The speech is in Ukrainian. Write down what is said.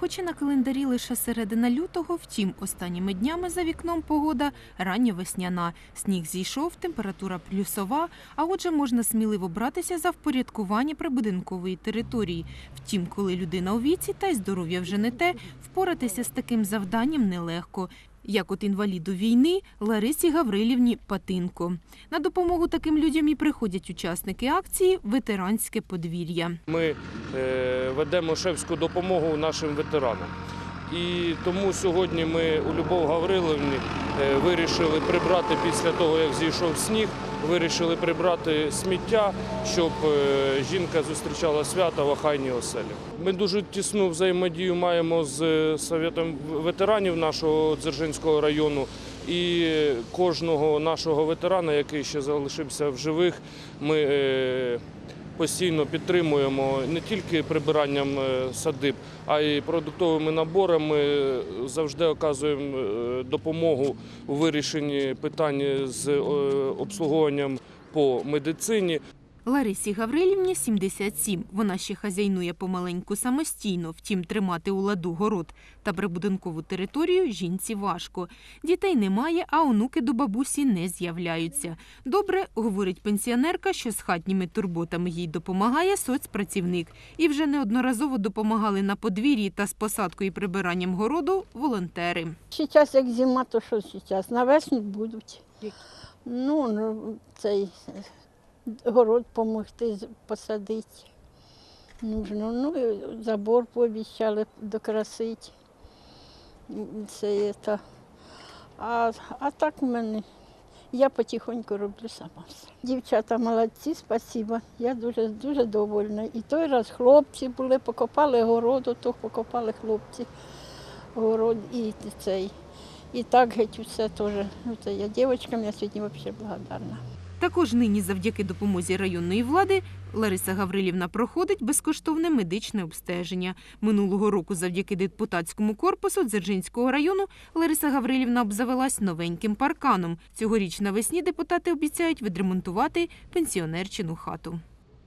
Хоч і на календарі лише середина лютого, втім, останніми днями за вікном погода рання весняна. Сніг зійшов, температура плюсова, а отже, можна сміливо братися за впорядкування прибудинкової території. Втім, коли людина у віці та й здоров'я вже не те, впоратися з таким завданням нелегко. Як от інваліду війни Ларисі Гаврилівні Патинко. На допомогу таким людям і приходять учасники акції Ветеранське подвір'я. Ми е, ведемо шефську допомогу нашим ветеранам. І тому сьогодні ми у Любов Гавриловні е, вирішили прибрати після того, як зійшов сніг, вирішили прибрати сміття, щоб е, жінка зустрічала свята в охайній оселі. Ми дуже тісну взаємодію маємо з е, Советом ветеранів нашого Дзержинського району. І кожного нашого ветерана, який ще залишився в живих, ми постійно підтримуємо не тільки прибиранням е, садиб, а й продуктовими наборами. Завжди оказуємо е, допомогу у вирішенні питань з е, обслуговуванням по медицині. Ларисі Гаврилівні 77. Вона ще хазяйнує помаленьку самостійно, втім тримати у ладу город та прибудинкову територію жінці важко. Дітей немає, а онуки до бабусі не з'являються. Добре, говорить пенсіонерка, що з хатніми турботами їй допомагає соцпрацівник. І вже неодноразово допомагали на подвір'ї та з посадкою і прибиранням городу волонтери. Зараз як зима, то що зараз? На весну будуть. Ну, ну, цей город допомогти посадити. Нужно. Ну, забор пообіцяли докрасити. Це, це. А, а так в мене. Я потихоньку роблю сама. Дівчата молодці, спасибо. Я дуже дуже довольна. І той раз хлопці були, покопали городу, то покопали хлопці город і цей. І так геть усе теж. Ну, це я дівчатам, я сьогодні взагалі благодарна. Також нині завдяки допомозі районної влади Лариса Гаврилівна проходить безкоштовне медичне обстеження. Минулого року завдяки депутатському корпусу Дзержинського району Лариса Гаврилівна обзавелась новеньким парканом. Цьогоріч навесні депутати обіцяють відремонтувати пенсіонерчину хату.